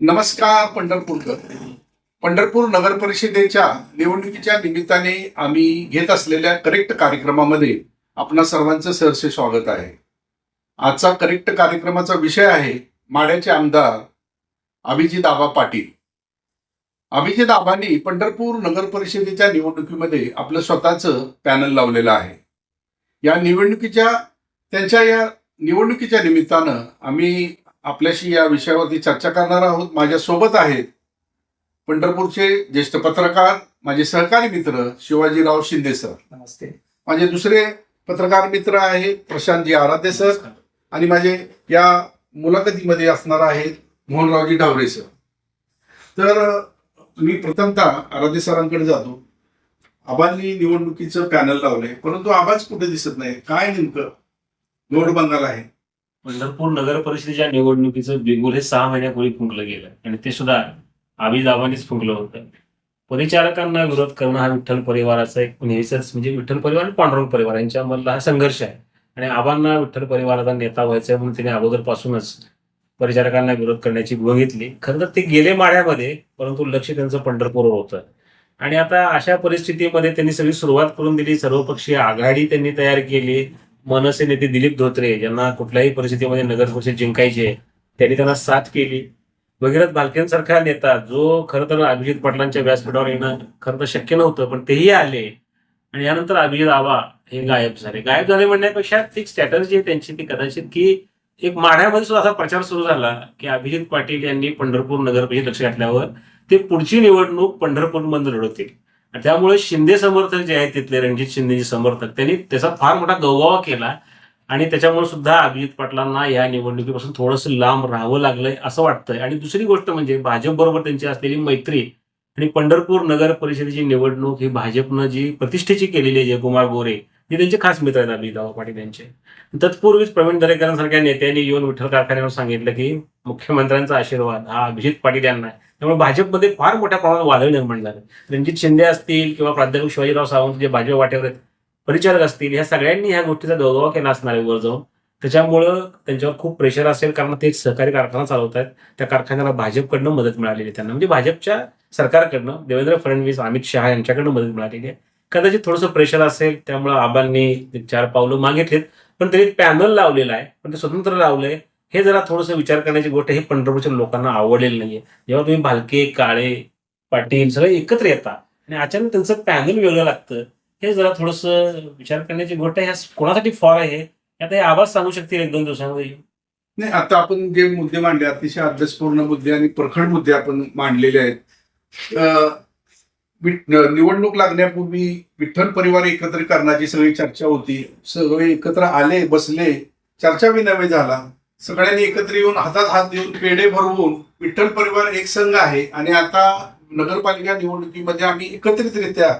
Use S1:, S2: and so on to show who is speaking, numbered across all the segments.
S1: नमस्कार पंढरपूरकर. पंढरपूर नगर परिषदेच्या निवडणुकीच्या निमित्ताने आम्ही घेत असलेल्या करेक्ट कार्यक्रमामध्ये आपणा सर्वांचं सहर्ष स्वागत आहे. आजचा करेक्ट कार्यक्रमाचा विषय आहे माड्याचे आमदार अभिजित आबा पाटील. अभिजित आबांनी पंढरपूर नगर परिषदेच्या निवडणुकीमध्ये आपलं स्वतःचं पॅनल लावलेलं आहे. या निवडणुकीच्या त्यांच्या या निवडणुकीच्या निमित्तानं आम्ही आपल्याशी या विषयावरती चर्चा करणार आहोत. माझ्या सोबत आहेत पंढरपूरचे ज्येष्ठ पत्रकार माझे सहकारी मित्र शिवाजीराव शिंदे सर.
S2: नमस्ते.
S1: माझे दुसरे पत्रकार मित्र आहेत प्रशांतजी आराध्य सर आणि माझे या मुलाखतीमध्ये असणार आहेत मोहनरावजी ढावरे सर. तर मी प्रथमतः आराध्य सरांकडे जातो. आबांनी निवडणुकीचं पॅनल लावलंय परंतु आबाच कुठे दिसत नाही काय नेमकं? बंगाल आहे.
S3: पंढरपूर नगर परिषदेच्या निवडणुकीचं बिगुल हे सहा महिन्यापूर्वी फुंकलं गेलं आणि ते सुद्धा आबीदाबानेच फुंकलं होतं. परिचारकांना विरोध करणं हा विठ्ठल परिवाराचा एक नेहमीच म्हणजे विठ्ठल परिवार आणि पांडुरंग परिवार यांच्यामधला हा संघर्ष आहे. आणि आबांना विठ्ठल परिवाराचा नेता व्हायचा आहे म्हणून त्यांनी अगोदरपासूनच परिचारकांना विरोध करण्याची बघितली घेतली. खरं तर ते गेले माळ्यामध्ये परंतु लक्ष त्यांचं पंढरपूरवर होतं. आणि आता अशा परिस्थितीमध्ये त्यांनी सगळी सुरुवात करून दिली. सर्वपक्षीय आघाडी त्यांनी तयार केली. मनसे नेते दिलीप धोत्रे ज्यांना कुठल्याही परिस्थितीमध्ये नगर परिषद जिंकायचे त्यांनी त्यांना साथ केली. भगीरथ भालकेंसारखा नेता जो खरं तर अभिजित पाटलांच्या व्यासपीठावर येणं खरं तर शक्य नव्हतं पण तेही आले. आणि यानंतर अभिजित आबा हे गायब झाले. गायब झाले म्हणण्यापेक्षा ती स्ट्रॅटर्जी आहे त्यांची ती कदाचित की एक माढ्यामध्ये सुद्धा असा प्रचार सुरू झाला की अभिजित पाटील यांनी पंढरपूर नगर परिषद लक्ष घातल्यावर ते पुढची निवडणूक पंढरपूरमध्ये लढवतील. त्यामुळे शिंदे समर्थक जे आहेत तिथले रणजित शिंदेचे समर्थक त्यांनी त्याचा फार मोठा गवगावा केला. आणि त्याच्यामुळे सुद्धा अभिजित पाटलांना या निवडणुकीपासून थोडंसं लांब राहावं लागलंय असं वाटतंय. आणि दुसरी गोष्ट म्हणजे भाजप बरोबर त्यांची असलेली मैत्री आणि पंढरपूर नगर परिषदेची निवडणूक ही भाजपनं जी प्रतिष्ठेची केलेली आहे जयकुमार गोरे हे त्यांचे खास मित्र आहेत अभिजित पाटील यांचे. तत्पूर्वीच प्रवीण दरेकरांसारख्या नेत्यांनी येऊन विठ्ठल कारखान्यावर सांगितलं की मुख्यमंत्र्यांचा आशीर्वाद हा अभिजित पाटील यांना आहे. त्यामुळे भाजपमध्ये फार मोठ्या प्रमाणात वादळ निर्माण झालं. रणजित शिंदे असतील किंवा प्राध्यापक शिवाजीराव सावंत जे भाजप वाटेवर आहेत परिचारक असतील ह्या सगळ्यांनी ह्या गोष्टीचा दबाव केला असणार आहे वर जाऊन. त्याच्यामुळं त्यांच्यावर खूप प्रेशर असेल कारण ते एक सहकारी कारखाना चालवत आहेत त्या कारखान्याला भाजपकडनं मदत मिळालेली आहे त्यांना. म्हणजे भाजपच्या सरकारकडनं देवेंद्र फडणवीस अमित शहा यांच्याकडनं मदत मिळालेली आहे. कदाचित थोडंसं प्रेशर असेल त्यामुळं आबांनी चार पावलं मागितलीत. पण त्यांनी पॅनल लावलेलं आहे. पण ते स्वतंत्र लावलंय. हे जरा थोडंसं विचार करण्याची गोष्ट हे पंढरपूरच्या लोकांना आवडलेलं नाहीये. जेव्हा तुम्ही भालके काळे पाटील सगळे एकत्र येतात आणि अचानक त्यांचं पॅनल वेगळं लागतं हे जरा थोडस विचार करण्याची गोष्ट ह्या कोणासाठी फॉर आहे आता हे आवाज सांगू शकतील एक दोन दिवसांमध्ये.
S1: नाही आता आपण जे मुद्दे मांडले अतिशय अभ्यासपूर्ण मुद्दे आणि प्रखंड मुद्दे आपण मांडलेले आहेत. निवडणूक लागण्यापूर्वी विठ्ठल परिवार एकत्र करण्याची सगळी चर्चा होती. सगळे एकत्र आले बसले चर्चा विनम्य झाला. सगळ्यांनी एकत्र येऊन हातात हात देऊन पेढे भरवून विठ्ठल परिवार एक संघ आहे. आणि आता नगरपालिका निवडणुकीमध्ये आम्ही एकत्रितरित्या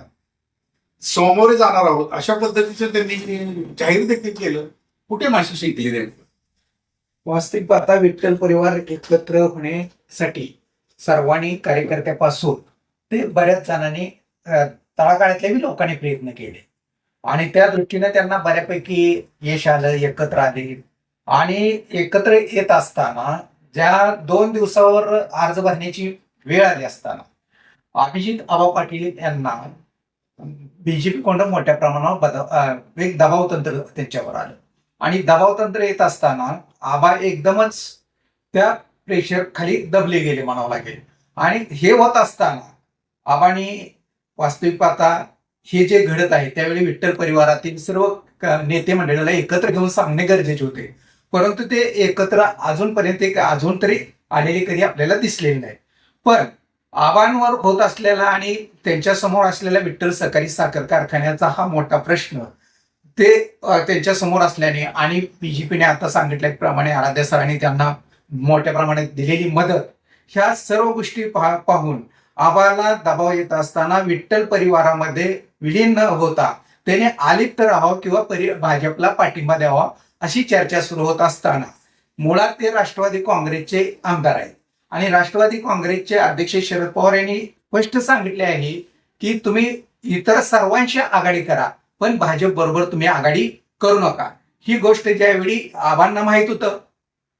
S1: समोरे जाणार आहोत. अशा पद्धतीचं त्यांनी जाहीर देखील केलं कुठे माशी शिकली नेमकं
S2: वास्तविक पाहता विठ्ठल परिवार एकत्र होण्यासाठी सर्वांनी कार्यकर्त्यापासून ते बऱ्याच जणांनी अं, तळागाळातल्या बी लोकांनी प्रयत्न केले. आणि त्या दृष्टीने त्यांना बऱ्यापैकी यश आलं एकत्र आले. आणि एकत्र येत असताना ज्या दोन दिवसावर अर्ज भरण्याची वेळ आली असताना अभिजित आबा पाटील यांना बीजेपी कोणत्या मोठ्या प्रमाणावर बदल एक दबाव तंत्र त्यांच्यावर आलं. आणि दबाव तंत्र येत असताना आबा एकदमच त्या प्रेशर खाली दबले गेले म्हणावं लागेल. आणि हे होत असताना आबानी वास्तविक पाहता हे जे घडत आहे त्यावेळी विठ्ठल परिवारातील सर्व नेते मंडळीला एकत्र घेऊन सांगणे गरजेचे होते. परंतु ते एकत्र अजूनपर्यंत एक अजून तरी आलेले कधी आपल्याला दिसलेले नाही. पण आव्हानवर होत असलेला आणि त्यांच्यासमोर असलेला विठ्ठल सहकारी साखर कारखान्याचा हा मोठा प्रश्न ते त्यांच्यासमोर असल्याने आणि असल्याने आणि पीने आता सांगितल्याप्रमाणे आराध्य सरांनी त्यांना मोठ्या प्रमाणात दिलेली मदत ह्या सर्व गोष्टी पहा पाहून आबाला दबाव येत असताना विठ्ठल परिवारामध्ये विलीन न होता त्याने आलिप्त राहावं किंवा परि भाजपला पाठिंबा द्यावा अशी चर्चा सुरू होत असताना मुळात ते राष्ट्रवादी काँग्रेसचे आमदार आहेत. आणि राष्ट्रवादी काँग्रेसचे अध्यक्ष शरद पवार यांनी स्पष्ट सांगितले आहे की तुम्ही इतर सर्वांशी आघाडी करा पण भाजप बरोबर तुम्ही आघाडी करू नका. ही गोष्ट ज्यावेळी आबांना माहीत होतं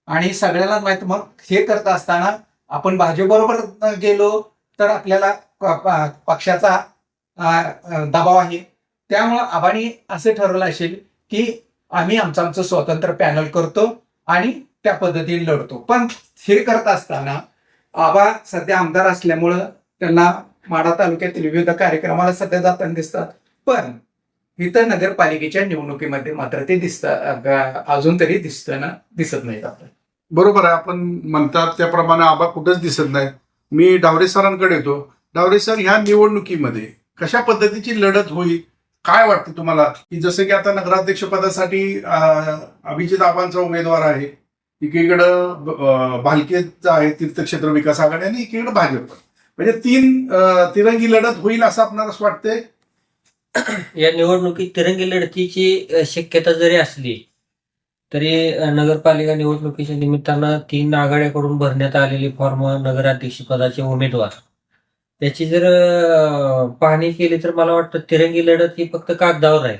S2: आणि सगळ्यांना माहीत मग हे करत असताना आपण भाजपबरोबर गेलो तर आपल्याला पक्षाचा दबाव आहे. त्यामुळं आबांनी असं ठरवलं असेल की आम्ही आमचं आमचं स्वतंत्र पॅनल करतो आणि त्या पद्धतीने लढतो. पण हे करत असताना आबा सध्या आमदार असल्यामुळं त्यांना माडा तालुक्यातील विविध कार्यक्रमाला सध्या जाताना दिसतात. पण इतर नगरपालिकेच्या निवडणुकीमध्ये मात्र ते दिसतात अजून तरी दिसताना दिसत नाहीत आपण
S1: बरोबर आहे आपण म्हणतात त्याप्रमाणे आबा कुठंच दिसत नाही. मी डावरे सरांकडे येतो. डावरे सर ह्या निवडणुकीमध्ये कशा पद्धतीची लढत होईल? काय वाटतं तुम्हाला? की जसं की आता नगराध्यक्ष पदासाठी अभिजित आबांचा उमेदवार आहे. एकीकडं भालकेचा आहे तीर्थक्षेत्र विकास आघाडी आणि एकीकडे भाजप. म्हणजे तीन तिरंगी लढत होईल असं आपल्याला असं वाटतंय?
S4: या निवडणुकीत तिरंगी लढतीची शक्यता जरी असली तरी नगरपालिका निवडणुकीच्या निमित्तानं तीन आघाड्याकडून भरण्यात आलेली फॉर्म नगराध्यक्ष पदाचे उमेदवार. याची जर पाहणी केली तर मला वाटतं तिरंगी लढत ही फक्त कागदावर राहील.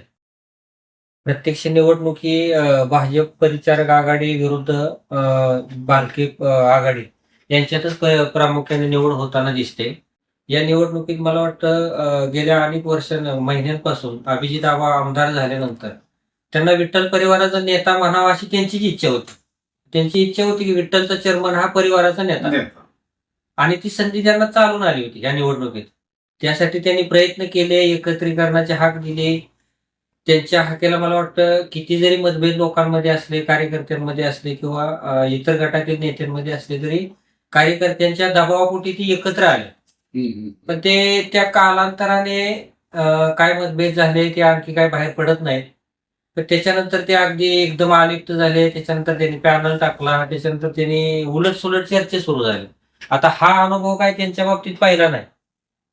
S4: प्रत्यक्ष निवडणूक ही भाजप परिचारक आघाडी विरुद्ध बालकी आघाडी यांच्यातच प्रामुख्याने निवड होताना दिसते. या निवडणुकीत मला वाटतं गेल्या अनेक वर्ष महिन्यांपासून अभिजित आबा आमदार झाल्यानंतर त्यांना विठ्ठल परिवाराचा नेता म्हणावा अशी त्यांचीच इच्छा होती. त्यांची इच्छा होती की विठ्ठलचा चेअरमन हा परिवाराचा नेता. आणि ती संधी त्यांना चालून आली होती या निवडणुकीत. त्यासाठी त्यांनी प्रयत्न केले एकत्रीकरणाचे हाक दिले. त्यांच्या हाकेला मला वाटतं किती जरी मतभेद लोकांमध्ये असले कार्यकर्त्यांमध्ये असले किंवा इतर गटातील नेत्यांमध्ये असले तरी कार्यकर्त्यांच्या दबावापोटी ती एकत्र आले. पण ते त्या कालांतराने काय मतभेद झाले ते आणखी काय बाहेर पडत नाहीत. पण त्याच्यानंतर ते अगदी एकदम आलिप्त झाले. त्याच्यानंतर त्यांनी पॅनल टाकला. त्याच्यानंतर त्यांनी उलट सुलट चर्चा सुरू झाली. आता हा अनुभव काय त्यांच्या बाबतीत पाहिला नाही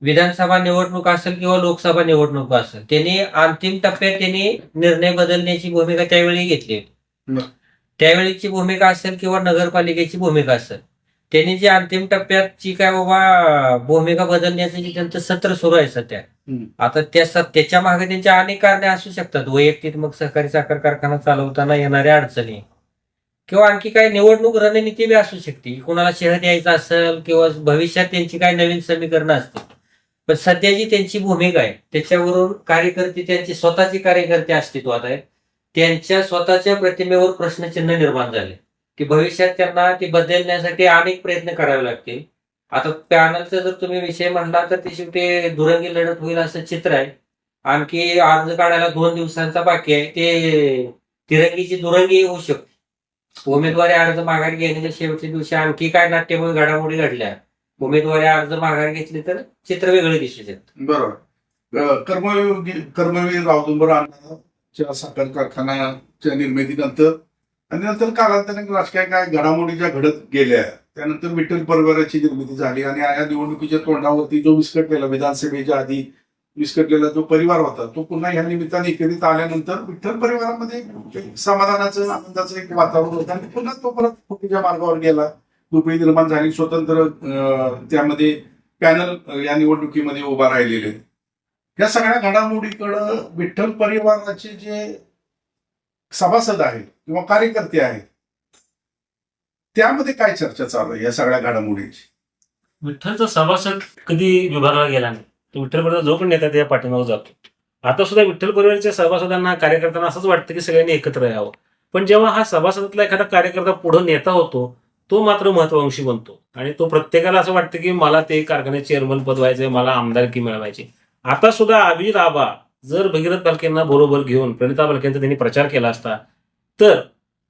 S4: विधानसभा निवडणूक असेल किंवा लोकसभा निवडणूक असेल त्यांनी अंतिम टप्प्यात त्यांनी निर्णय बदलण्याची भूमिका त्यावेळी घेतली होती. त्यावेळीची भूमिका असेल किंवा नगरपालिकेची भूमिका असेल त्यांनी जी अंतिम टप्प्यातची काय बाबा भूमिका बदलण्याचं जे त्यांचं सत्र सुरू आहे सध्या. आता त्या स- त्याच्यामागे त्यांच्या अनेक कारणे असू शकतात वैयक्तिक मग सहकारी साखर कारखाना चालवताना येणाऱ्या अडचणी किंवा आणखी काही निवडणूक रणनीती बी असू शकते. कोणाला शहर द्यायचा असेल किंवा भविष्यात त्यांची काही नवीन समीकरणं असतील. पण सध्या जी त्यांची भूमिका आहे. त्याच्यावरून कार्यकर्ते त्यांचे स्वतःचे कार्यकर्ते अस्तित्वात आहेत. त्यांच्या स्वतःच्या प्रतिमेवर प्रश्नचिन्ह निर्माण झाले. की भविष्यात त्यांना ते बदलण्यासाठी अनेक प्रयत्न करावे लागतील. आता पॅनलचा जर तुम्ही विषय म्हणला तर ते शेवटी दुरंगी लढत होईल असं चित्र आहे. आणखी अर्ज काढायला दोन दिवसांचा बाकी आहे. ते तिरंगीची दुरंगी होऊ शकते. उमेदवारी अर्ज माघार घेण्याच्या शेवटच्या दिवशी आणखी काय नाट्यमय घडामोडी घडल्या? उमेदवारी अर्ज माघार घेतली तर चित्र वेगळे दिसू शकतं.
S1: बरोबर. अं, कर्मवीर कर्मवीर रावदुंबर साखर कारखान्याच्या निर्मितीनंतर आणि नंतर कालांतराने राजकीय काय घडामोडी ज्या घडत गेल्या त्यानंतर विठ्ठल परिवाराची निर्मिती झाली आणि या निवडणुकीच्या तोंडावरती जो विस्कटलेला विधानसभेच्या आधी विस्कटलेला जो परिवार होता तो पुन्हा ह्या निमित्ताने एकत्रित आल्यानंतर विठ्ठल परिवारामध्ये समाधानाचं आनंदाचं एक वातावरण होतं आणि पुन्हा तो परत फुटीच्या मार्गावर गेला. दुपळी निर्माण झाली स्वतंत्र त्यामध्ये पॅनल या निवडणुकीमध्ये उभा राहिलेले. या सगळ्या घडामोडीकडं विठ्ठल परिवाराचे जे सभासद आहेत किंवा कार्यकर्ते आहेत त्यामध्ये काय चर्चा चालू आहे या सगळ्या घडामोडीची?
S3: विठ्ठलचा सभासद कधी विभागला गेला नाही? तो विठ्ठल परिवार जो पण नेता त्या पाठीमागे जातो. आता सुद्धा विठ्ठल परिवाराच्या सभासदांना कार्यकर्त्यांना असंच वाटतं की सगळ्यांनी एकत्र यावं. पण जेव्हा हा सभासदातला एखादा कार्यकर्ता पुढे नेता होतो तो मात्र महत्वांशी बनतो. आणि तो प्रत्येकाला असं वाटतं की मला ते कारखान्याचे चेअरमन पद व्हायचंय मला आमदारकी मिळवायची. आता सुद्धा अभिजित आबा जर भगीरथ बालकेंना बरोबर घेऊन प्रणिता बालकेंचा त्यांनी प्रचार केला असता तर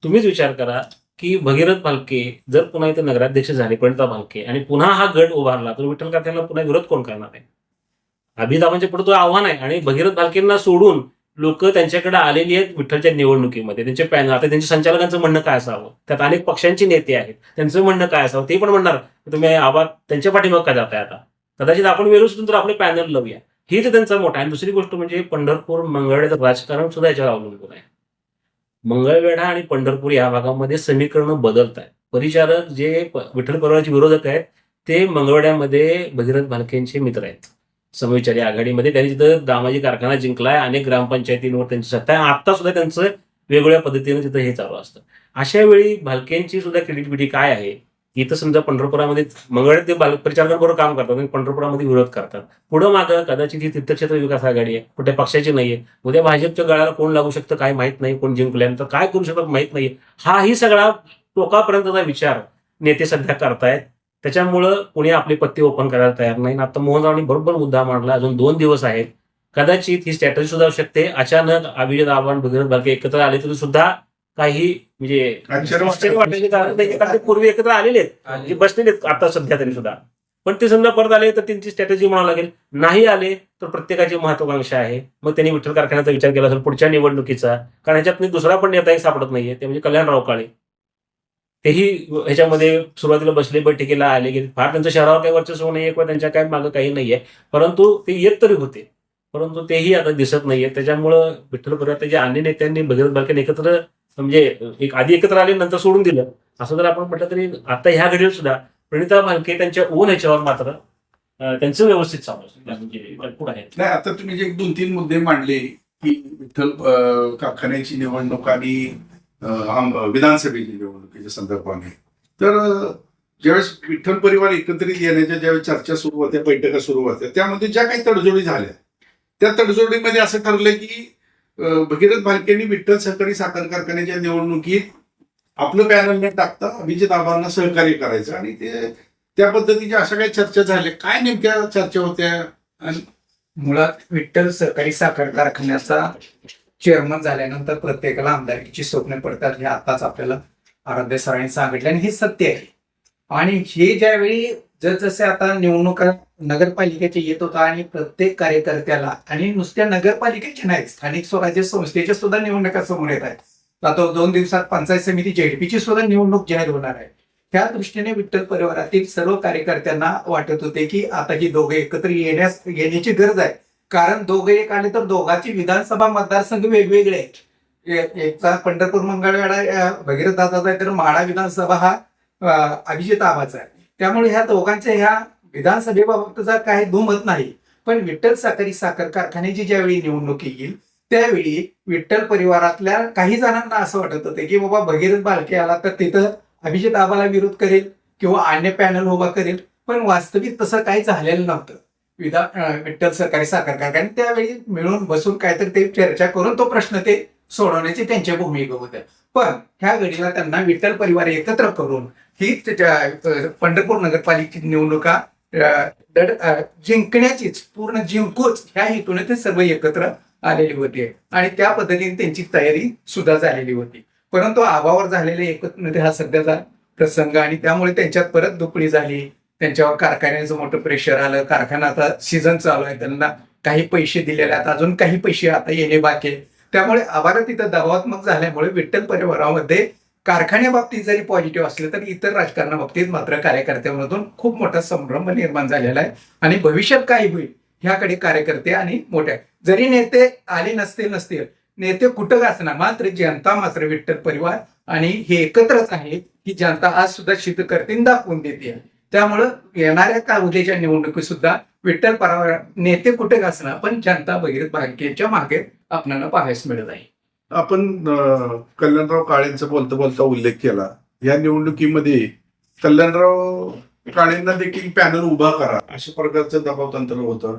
S3: तुम्हीच विचार करा की भगीरथ भालके जर पुन्हा इथे नगराध्यक्ष झाले प्रणिता भालके आणि पुन्हा हा गट उभारला तर विठ्ठल कारखान्याला पुन्हा विरोध कोण करणार आहे? अभिदाबांच्या पुढे तो आव्हान आहे. आणि भगीरथ भालकेंना सोडून लोक त्यांच्याकडे आलेली आहेत विठ्ठलच्या निवडणुकीमध्ये. त्यांचे पॅनल आता त्यांच्या संचालकांचं म्हणणं काय असावं? त्यात अनेक पक्षांचे नेते आहेत. त्यांचं म्हणणं काय असावं? ते पण म्हणणार तुम्ही आबा त्यांच्या पाठीमाग का जाताय आता? कदाचित आपण वेळू सुद्धा तर आपले पॅनल लावूया. ही तर त्यांचा मोठा आणि दुसरी गोष्ट म्हणजे पंढरपूर मंगळवेढ्याचं राजकारण सुद्धा याच्यावर अवलंबून आहे. मंगळवेढा आणि पंढरपूर या भागामध्ये समीकरणं बदलत आहेत परिचारक जे विठ्ठल परिवाराचे विरोधक आहेत ते मंगळवेड्यामध्ये भगीरथ भालकेंचे मित्र आहेत. समविचारी आघाडीमध्ये. त्यांनी तिथं दामाजी कारखाना जिंकलाय अनेक ग्रामपंचायतींवर त्यांची सत्ता आहे. आता सुद्धा त्यांचं वेगवेगळ्या पद्धतीने तिथं हे चालू असतं. अशा वेळी भालकेंची सुद्धा क्रेडिबिलिटी काय आहे? इथं समजा पंढरपुरामध्ये मंगळ ते बाल परिचारकांबरोबर काम करतात आणि पंढरपुरामध्ये विरोध करतात. पुढं मागं कदाचित ही तीर्थक्षेत्र विकास आघाडी आहे. कुठे पक्षाची नाहीये. उद्या भाजपच्या गळ्याला कोण लागू शकतं काय माहीत नाही. कोण जिंकल्यानंतर काय करू शकतात माहीत नाहीये. हाही सगळा टोकापर्यंतचा विचार नेते सध्या करतायत. त्याच्यामुळं कोणी आपली पत्ती ओपन करायला तयार नाही. आता मोहन रावणी बरोबर मुद्दा मांडला. अजून दोन दिवस आहेत. कदाचित ही स्ट्रॅटजी सुद्धा होऊ शकते. अचानक अभिजित आव्हान भगीरथ बालके एकत्र आले तरी सुद्धा काही म्हणजे कारण नाही, पूर्वी एकत्र आलेले आहेत बसलेले आहेत आता सध्या तरी सुद्धा. पण ते समजा परत आले तर त्यांची स्ट्रॅटेजी म्हणावं लागेल. नाही आले तर प्रत्येकाची महत्वाकांक्षा आहे. मग त्यांनी विठ्ठल कारखान्याचा विचार केला असेल पुढच्या निवडणुकीचा. कारण ह्याच्यात दुसरा पण नेता एक सापडत नाहीये. ते म्हणजे कल्याणराव काळे. तेही ह्याच्यामध्ये सुरुवातीला बसले बैठकीला आले की फार त्यांचं शहरावर काही वर्चस्व नाहीये किंवा त्यांच्या काय मागं काही नाहीये. परंतु ते येत तरी होते. परंतु तेही आता दिसत नाहीये. त्याच्यामुळं विठ्ठल परिवार जे अन्य नेत्यांनी भगीरथ बालकेन एकत्र म्हणजे एक आधी एकत्र आले नंतर सोडून दिलं. असं जर आपण म्हटलं तरी आता ह्या घडीवर सुद्धा प्रणिता भालके त्यांच्या ओन ह्याच्यावर मात्र त्यांचं व्यवस्थित चालू म्हणजे भरपूर आहे
S1: नाही आता तुम्ही जे एक दोन तीन मुद्दे मांडले की विठ्ठल कारखान्याची निवडणूक आणि विधानसभेची निवडणुकीच्या संदर्भाने. तर ज्यावेळेस विठ्ठल परिवार एकत्रित येण्याच्या ज्यावेळेस चर्चा सुरू होत्या बैठका सुरू होत्या त्यामध्ये ज्या काही तडजोडी झाल्या त्या तडजोडीमध्ये असं ठरलं की भगीरथ भालकेंनी विठ्ठल सहकारी साखर कारखान्याच्या निवडणुकीत आपलं पॅनल न टाकता अभिजित आबांना सहकार्य करायचं आणि ते त्या पद्धतीच्या अशा काही चर्चा झाल्या. काय नेमक्या चर्चा होत्या? आणि
S2: मुळात विठ्ठल सहकारी साखर कारखान्याचा चेअरमन झाल्यानंतर प्रत्येकाला आमदारकीची स्वप्न पडतात हे आताच आपल्याला आराध्य सरांनी सांगितले आणि हे सत्य आहे. आणि हे ज्यावेळी जसजसे आता निवडणुका नगरपालिकेचे येत होता आणि प्रत्येक कार्यकर्त्याला आणि नुसत्या नगरपालिकेच्या नाही स्थानिक स्वराज्य संस्थेच्या सुद्धा निवडणुका समोर येत आहेत. आता दोन दिवसात पंचायत समिती जेडपीची सुद्धा निवडणूक जाहीर होणार आहे. त्या दृष्टीने विठ्ठल परिवारातील सर्व कार्यकर्त्यांना वाटत होते की आता ही दोघे एकत्र येण्यास येण्याची गरज आहे. कारण दोघे एक आले तर दोघांची विधानसभा मतदारसंघ वेगवेगळे आहेत. एकचा पंढरपूर मंगळवेढा अं, भगीरथ दादाचा आहे तर माढा विधानसभा हा अभिजित आबाचा आहे. त्यामुळे ह्या दोघांच्या ह्या विधानसभेबाबतचा काही दुमत नाही. पण विठ्ठल साखरी साखर कारखान्याची ज्यावेळी निवडणूक येईल त्यावेळी विठ्ठल परिवारातल्या काही जणांना असं वाटत होतं की बाबा भगीरथ बालके आला तर तिथं अभिजित आबाला विरोध करेल किंवा अन्य पॅनल उभा करेल. पण वास्तविक तसं काही झालेलं नव्हतं. विधा विठ्ठल सरकारी साखर कारखाने त्यावेळी मिळून बसून काहीतरी ते चर्चा करून तो प्रश्न ते सोडवण्याची त्यांच्या भूमिका होत्या पण ह्या घडीला त्यांना विठ्ठल परिवार एकत्र करून ही पंढरपूर नगरपालिकेची निवडणुका जिंकण्याचीच पूर्ण जिंकूच ह्या हेतूने ते सर्व एकत्र आलेली होते. आणि त्या पद्धतीने त्यांची तयारी सुद्धा झालेली होती. परंतु आबावर झालेले एकत्र हा सध्याचा प्रसंग आणि त्यामुळे त्यांच्यात परत दुपडी झाली. त्यांच्यावर कारखान्याचं मोठं प्रेशर आलं. कारखाना आता सीझन चालू आहे. त्यांना काही पैसे दिलेले आहेत. अजून काही पैसे आता येणे बाकी आहे. त्यामुळे आभार तिथं दबावात्मक झाल्यामुळे विठ्ठल परिवारामध्ये कारखान्याबाबतीत जरी पॉझिटिव्ह असले तर इतर राजकारणाबाबतीत मात्र कार्यकर्त्यांमधून खूप मोठा संभ्रम निर्माण झालेला आहे. आणि भविष्यात काय होईल ह्याकडे कार्यकर्ते आणि मोठ्या जरी नेते आले नसतील नसतील. नेते कुठं असणार मात्र जनता मात्र विठ्ठल परिवार. आणि हे एकत्रच आहे की जनता आज सुद्धा शीतकर्तीन दाखवून देते. त्यामुळं येणाऱ्या का उद्याच्या निवडणुकीत सुद्धा विठ्ठल परिवार नेते कुठे असणार पण जनता भगीरथ भाग्याच्या मागे आपल्याला पाहायला मिळत आहे.
S1: आपण कल्याणराव काळेंचा बोलता बोलता उल्लेख केला. या निवडणुकीमध्ये कल्याणराव काळेंना देखील पॅनल उभा करा. अशा प्रकारचं दबाव तंत्र होतं.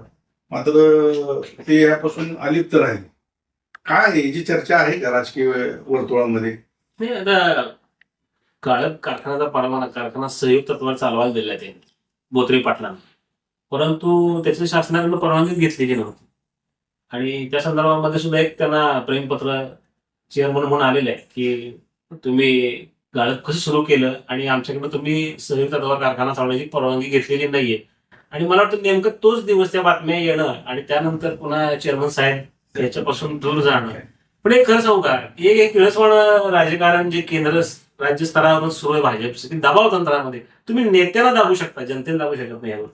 S1: मात्र ते यापासून अलिप्त राहिले. काय याची चर्चा आहे का राजकीय वर्तुळामध्ये?
S3: काळक कारखान्याचा परवाना कारखाना संयुक्त तत्वावर चालवायला दिला त्यांनी बोत्रे पाटलांना. परंतु त्याची शासनाकडून परवानगी घेतलेली नव्हती. आणि त्या संदर्भामध्ये सुद्धा एक त्यांना प्रेमपत्र चेअरमन म्हणून आलेलं आहे की तुम्ही गाळप कसं सुरू केलं आणि आमच्याकडे तुम्ही संयुक्त तत्वावर कारखाना चालवण्याची परवानगी घेतलेली नाहीये. आणि मला वाटतं नेमकं तोच दिवस त्या बातम्या येणं आणि त्यानंतर पुन्हा चेअरमन साहेब याच्यापासून दूर जाणं पण एक खरं सांगू का? एक एक किळसवाण राजकारण जे केंद्र राज्य स्तरावर सुरू आहे भाजप. दबाव तंत्रामध्ये. तुम्ही नेत्याला दाबू शकता जनतेला दाबू शकत नाही यावर.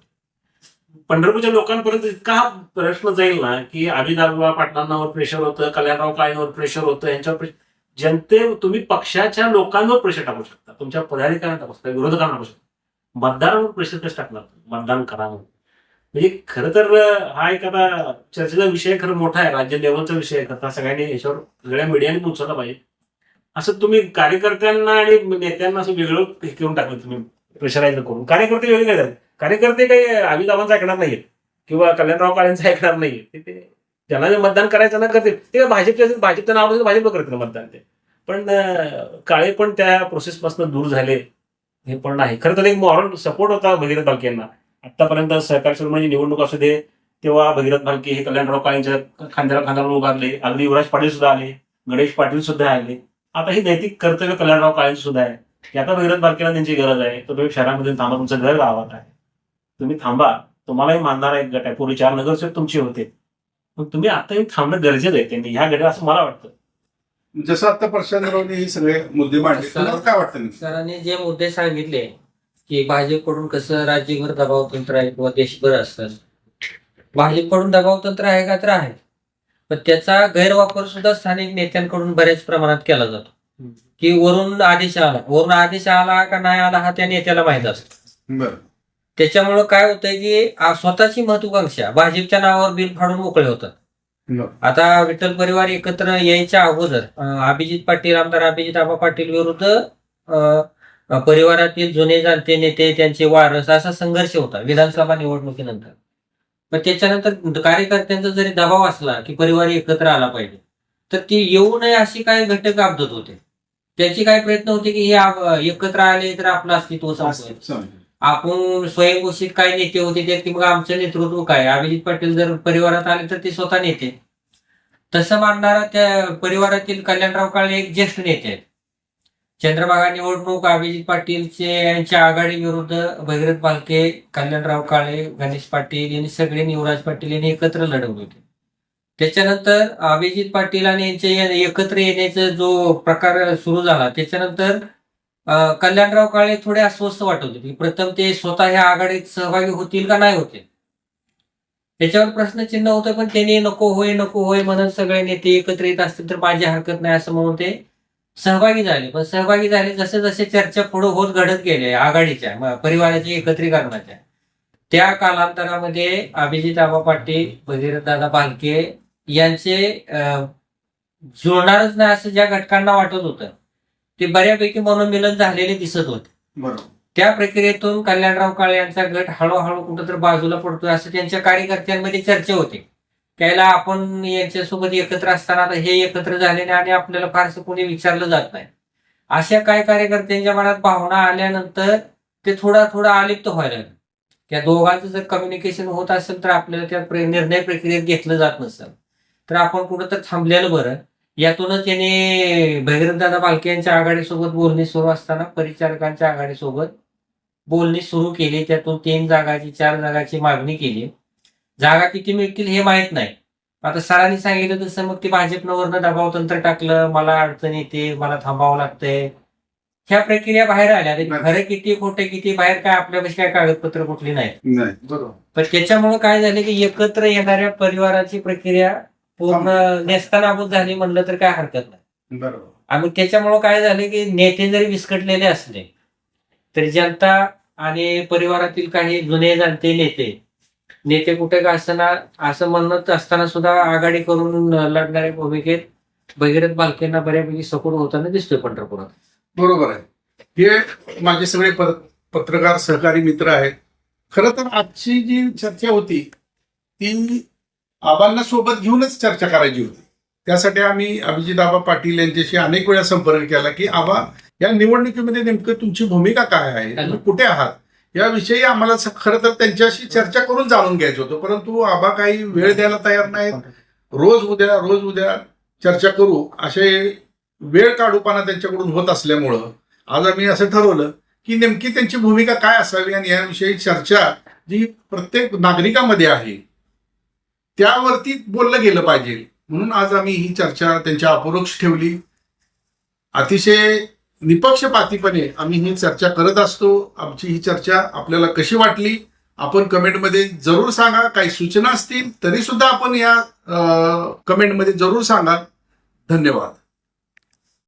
S3: पंढरपूरच्या लोकांपर्यंत इतका हा प्रश्न जाईल ना की अभिदाबा पाटलांवर प्रेशर होतं कल्याणराव काळेंवर प्रेशर होतं यांच्यावर जनते तुम्ही पक्षाच्या लोकांवर प्रेशर टाकू शकता. तुमच्या पदाधिकाऱ्यांना टाकू शकता विरोधकांना टाकू शकता. मतदारांवर प्रेशर कसं टाकणार मतदान करा म्हणून म्हणजे खरं तर हा एक आता चर्चेचा विषय खरं मोठा आहे. राज्य लेवलचा विषय आहे. आता सगळ्यांनी याच्यावर सगळ्या मीडियाने पोहोचवला पाहिजे. असं तुम्ही कार्यकर्त्यांना आणि नेत्यांना असं वेगळं हे करून टाकलं तुम्ही प्रेशराईज करून. कार्यकर्ते वेगळे झाले कार्यकर्ते काही अभिदाबांचं ऐकणार नाहीये किंवा कल्याणराव काळेंचं ऐकणार नाहीये. ते- ते ज्यांना जे मतदान करायचं ना करतील ते भाजपचे असेल भाजपचं नाव असेल भाजप करतील मतदान ते. पण काळे पण त्या प्रोसेसपासून दूर झाले हे पण नाही. खरं तर एक मॉरल सपोर्ट होता भगीरथ भालके यांना. आतापर्यंत सहकार म्हणजे निवडणूक असू दे तेव्हा भगीरथ भालके हे कल्याणराव काळेंच्या खांद्याला खांद्याला उभारले. अगदी युवराज पाटील सुद्धा आले गणेश पाटील सुद्धा आले. आता ही नैतिक कर्तव्य कल्याणराव काळेंचं सुद्धा आहे. की आता भगीरथ भालकेला त्यांची गरज आहे. तर तुम्ही शहरामध्ये थांबा तुमचं घर गावात आहे. तुम्ही थांबा. तुम्हालाही मानणार एक गट आहे. पूर्वी चार नगरसेवक तुमचे होते. पण तुम्ही आता थांबणं गरजेचं आहे त्यांनी. ह्या गटात असं मला वाटतं.
S1: जसं आता प्रशांतरावने हे सगळे मुद्दे मांडले तुम्हाला काय वाटतं?
S4: सरांनी जे मुद्दे सांगितले की भाजपकडून कसं राज्यभर दबाव तंत्र आहे किंवा देशभर असतं. भाजपकडून दबाव तंत्र आहे का? तर आहे. पण त्याचा गैरवापर सुद्धा स्थानिक नेत्यांकडून बऱ्याच प्रमाणात केला जातो. की वरून आदेश आला. वरून आदेश आला का नाही आला हा त्या नेत्याला माहीत असतो. त्याच्यामुळं काय होतंय की स्वतःची महत्वाकांक्षा भाजपच्या नावावर बिल फाडून मोकळे होतात. आता विठ्ठल परिवार एकत्र यायच्या अगोदर अभिजित पाटील आमदार अभिजित आबा पाटील विरुद्ध परिवारातील जुने जाणते नेते त्यांचे वारस असा संघर्ष होता विधानसभा निवडणुकीनंतर. पण त्याच्यानंतर कार्यकर्त्यांचा जरी दबाव असला की परिवार एकत्र आला पाहिजे तर ती येऊ नये अशी काही घटक आपदत होते? त्याची काय प्रयत्न होते की हे एकत्र आले तर आपलं अस्तित्व
S1: चालेल.
S4: आपण स्वयंघोषित काय नेते होते ते की मग आमचं नेतृत्व काय? अभिजित पाटील जर परिवारात आले तर ते स्वतः नेते. तसं मानणारा त्या परिवारातील कल्याणराव काळे एक ज्येष्ठ नेते आहेत. चंद्रभागा निवडणूक अभिजित पाटील यांच्या आघाडी विरुद्ध भगीरथ बालके कल्याणराव काळे गणेश पाटील यांनी सगळे युवराज पाटील यांनी एकत्र लढवले होते. त्याच्यानंतर अभिजित पाटील आणि यांचे एकत्र येण्याचा जो प्रकार सुरू झाला त्याच्यानंतर कल्याणराव काळे थोडे अस्वस्थ वाटत होते. की प्रथम ते स्वतः ह्या आघाडीत सहभागी होतील का नाही होते. त्याच्यावर प्रश्नचिन्ह होतं पण त्यांनी नको होय नको होय म्हणत सगळे नेते एकत्र येत असतील तर माझी हरकत नाही असं म्हणून ते सहभागी झाले. पण सहभागी झाले जसे जसे चर्चा पुढे होत घडत गेले आघाडीच्या परिवाराच्या एकत्रीकरणाच्या. त्या कालांतरामध्ये अभिजित आबा पाटील भगीरथ दादा बालके यांचे जुळणारच नाही असं ज्या घटकांना वाटत होतं ते बऱ्यापैकी मनोमिलन झालेले दिसत होते.
S1: बरोबर.
S4: त्या प्रक्रियेतून कल्याणराव काळे यांचा गट हळूहळू कुठंतरी बाजूला पडतोय असं त्यांच्या कार्यकर्त्यांमध्ये चर्चा होते. त्याला आपण यांच्यासोबत एकत्र असताना आता हे एकत्र झालेले आणि आपल्याला फारसं कोणी विचारलं जात नाही. अशा काय कार्यकर्त्यांच्या मनात भावना आल्यानंतर ते थोडा थोडा आलिप्त व्हायला त्या दोघांचं जर कम्युनिकेशन होत असेल तर आपल्याला त्या निर्णय प्रक्रियेत घेतलं जात नसेल. तर आपण कुठं तर थांबलेलं बरं. यातूनच त्याने भैरवदादा बालके यांच्या आघाडीसोबत बोलणी सुरू असताना परिचारकांच्या आघाडीसोबत बोलणी सुरू केली. त्यातून तीन जागाची चार जागाची मागणी केली. जागा किती मिळतील हे माहीत नाही. आता सरांनी सांगितलं तसं मग ते भाजपनं वरनं दबाव तंत्र टाकलं मला अडचण येते मला थांबावं लागतंय. ह्या प्रक्रिया बाहेर आल्या. खरं किती खोटे किती बाहेर काय आपल्यापाशी काय कागदपत्र कुठली नाही
S1: नाही. बरोबर.
S4: पण त्याच्यामुळे काय झालं की एकत्र येणाऱ्या परिवाराची प्रक्रिया पूर्ण नेस्तानाबूत झाली म्हणलं तर काय हरकत नाही.
S1: बरोबर.
S4: आणि त्याच्यामुळं काय झालं की नेते जरी विस्कटलेले असले तरी जनता आणि परिवारातील काही जुने जाणते नेते नेते कुठे का असताना असं म्हणत असताना सुद्धा आघाडी करून लढणाऱ्या भूमिकेत भगीरथ बालकेंना बऱ्यापैकी सपोर्ट होताना दिसतोय पंढरपुरात.
S1: बरोबर आहे. हे माझे सगळे पत्रकार सहकारी मित्र आहेत. खरं तर आजची जी चर्चा होती ती आबांना सोबत घेऊनच चर्चा करायची होती. त्यासाठी आम्ही अभिजित आबा पाटील यांच्याशी अनेक वेळा संपर्क केला की आबा या निवडणुकीमध्ये नेमकं तुमची भूमिका काय आहे? कुठे आहात? याविषयी आम्हाला खरं तर त्यांच्याशी चर्चा करून जाणून घ्यायचं होतं. परंतु आबा काही वेळ द्यायला तयार नाहीत. रोज उद्या रोज उद्या चर्चा करू. असे वेळ काढूपणा त्यांच्याकडून होत असल्यामुळं आज आम्ही असं ठरवलं की नेमकी त्यांची भूमिका काय असावी आणि याविषयी चर्चा जी प्रत्येक नागरिकामध्ये आहे त्यावरती बोललं गेलं पाहिजे. म्हणून आज आम्ही ही चर्चा त्यांच्या अपरोक्ष ठेवली. अतिशय निपक्षपातीपणे आम्ही ही चर्चा करत असतो. आमची ही चर्चा आपल्याला कशी वाटली? आपण कमेंटमध्ये जरूर सांगा. काही सूचना असतील तरी सुद्धा आपण या कमेंटमध्ये जरूर सांगा धन्यवाद.